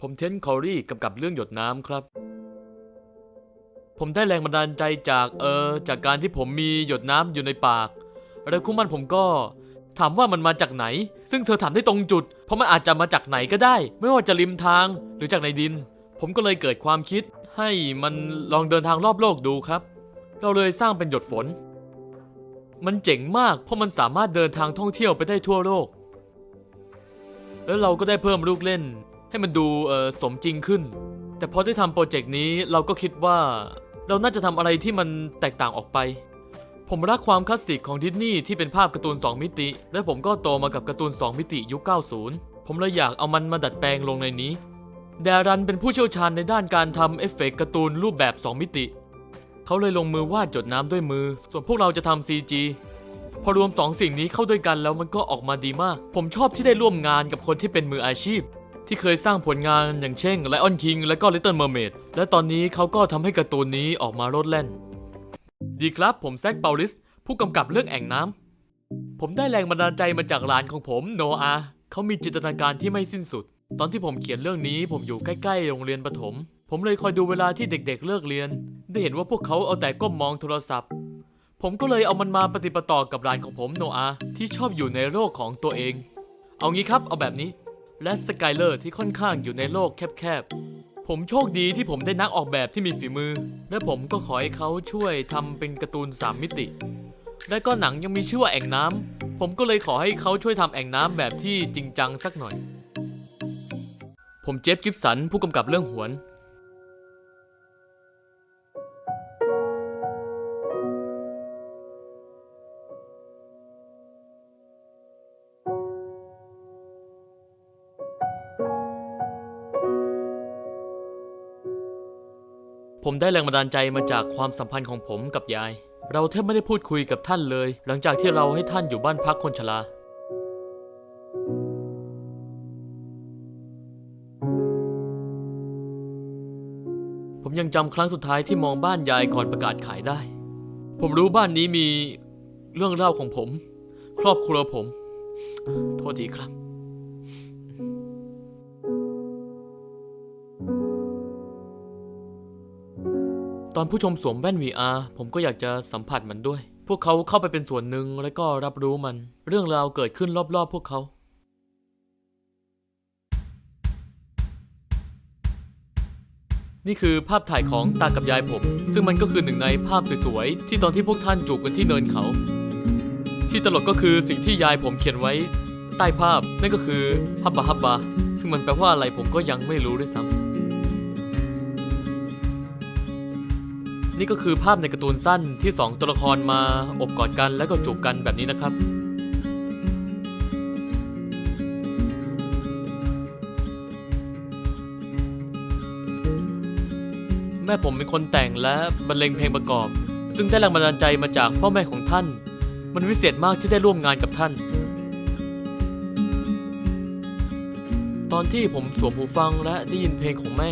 ผมเทนคอรี่กำกับเรื่องหยดน้ำครับ ผมได้แรงบันดาลใจจากเออจากการที่ผมมีหยดน้ำอยู่ในปากแล้วคู่มันผมก็ถามว่ามันมาจากไหน ซึ่งเธอถามได้ตรงจุด เพราะมันอาจจะมาจากไหนก็ได้ ไม่ว่าจะริมทางหรือจากในดิน ผมก็เลยเกิดความคิด ให้มันลองเดินทางรอบโลกดูครับ เราเลยสร้างเป็นหยดฝน มันเจ๋งมากเพราะมันสามารถเดินทางท่องเที่ยวไปได้ทั่วโลก แล้วเราก็ได้เพิ่มลูกเล่น ให้มันดูเออสมจริงขึ้น แต่พอได้ทำโปรเจกต์นี้เราก็คิดว่า เราน่าจะทำอะไรที่มันแตกต่างออกไป ผมรักความคลาสสิกของดิสนีย์ที่เป็นภาพการ์ตูน 2 มิติ และผมก็โตมากับการ์ตูน 2 มิติยุค 90 ผมเลยอยากเอามันมาดัดแปลงลงในนี้แดรันเป็นผู้เชี่ยวชาญในด้านการทำเอฟเฟกต์การ์ตูนรูปแบบ 2 มิติ เขาเลยลงมือวาดหยดน้ำด้วยมือ ส่วนพวกเราจะทำ CG พอรวม 2 สิ่งนี้เข้าด้วยกันแล้วมันก็ออกมาดีมาก ผมชอบที่ได้ร่วมงานกับคนที่เป็นมืออาชีพ ที่เคยสร้างผลงานอย่างเช่น Lion King และก็ Little Mermaid และตอนนี้เขาก็ทำให้การ์ตูนนี้ออกมาโลดแล่น ดีครับผมแซคเปาลิส ผู้กำกับเรื่องแอ่งน้ำ ผมได้แรงบันดาลใจมาจากหลานของผมโนอาเขามีจินตนาการที่ไม่สิ้นสุด ตอนที่ผมเขียนเรื่องนี้ผมอยู่ใกล้ๆโรงเรียนประถม ผมเลยคอยดูเวลาที่เด็กๆเลิกเรียน ได้เห็นว่าพวกเขาเอาแต่ก้มมองโทรศัพท์ ผมก็เลยเอามันมาปฏิปต่อกับหลานของผมโนอาที่ชอบอยู่ในโลกของตัวเอง เอางี้ครับเอาแบบนี้ และสกายเลอร์ที่ค่อนข้างอยู่ในโลกแคบๆ ผมโชคดีที่ผมได้นักออกแบบที่มีฝีมือ และผมก็ขอให้เขาช่วยทำเป็นการ์ตูน 3 มิติ และก็หนังยังมีชื่อว่าแอ่งน้ำ ผมก็เลยขอให้เขาช่วยทำแอ่งน้ำแบบที่จริงจังสักหน่อย ผมเจฟกิฟสันผู้กำกับเรื่องหวน ผมได้แรงบันดาลใจมาจากความสัมพันธ์ของผมกับยาย เราแทบไม่ได้พูดคุยกับท่านเลย หลังจากที่เราให้ท่านอยู่บ้านพักคนชราผมยังจำครั้งสุดท้ายที่มองบ้านยายก่อนประกาศขายได้ ผมรู้บ้านนี้มีเรื่องเล่าของผม ครอบครัวผม โทษทีครับ ตอนผู้ชมสวมแว่น VR ผมก็อยากจะสัมผัสมันด้วย พวกเขาเข้าไปเป็นส่วนหนึ่งและก็รับรู้มัน เรื่องราวเกิดขึ้นรอบๆ พวกเขานี่คือภาพถ่ายของตากับยายผม ซึ่งมันก็คือหนึ่งในภาพสวยๆ ที่ตอนที่พวกท่านจูบกันที่เนินเขา ที่ตลกก็คือสิ่งที่ยายผมเขียนไว้ ใต้ภาพนั่นก็คือฮับบาฮับบาซึ่งมันแปลว่าอะไรผมก็ยังไม่รู้ด้วยซ้ำ นี่ก็คือภาพในการ์ตูนสั้นที่สองตัวละครมาอบกอดกันแล้วก็จูบกันแบบนี้นะครับ แม่ผมเป็นคนแต่งและบรรเลงเพลงประกอบ ซึ่งได้แรงบันดาลใจมาจากพ่อแม่ของท่าน มันวิเศษมากที่ได้ร่วมงานกับท่าน ตอนที่ผมสวมหูฟังและได้ยินเพลงของแม่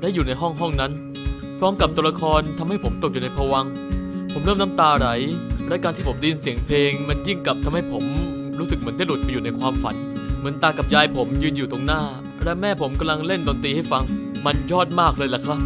และอยู่ในห้องห้องนั้น ร้อมกับตัวละครทำให้ผมตกอยู่ในภวังค์ผมเริ่มน้ำตาไหลและการที่ผมได้ยินเสียงเพลง มันยิ่งกับทำให้ผมรู้สึกเหมือนได้หลุดไปอยู่ในความฝัน เหมือนตากับยายผมยืนอยู่ตรงหน้า และแม่ผมกำลังเล่นดนตรีให้ฟัง มันยอดมากเลยล่ะครับ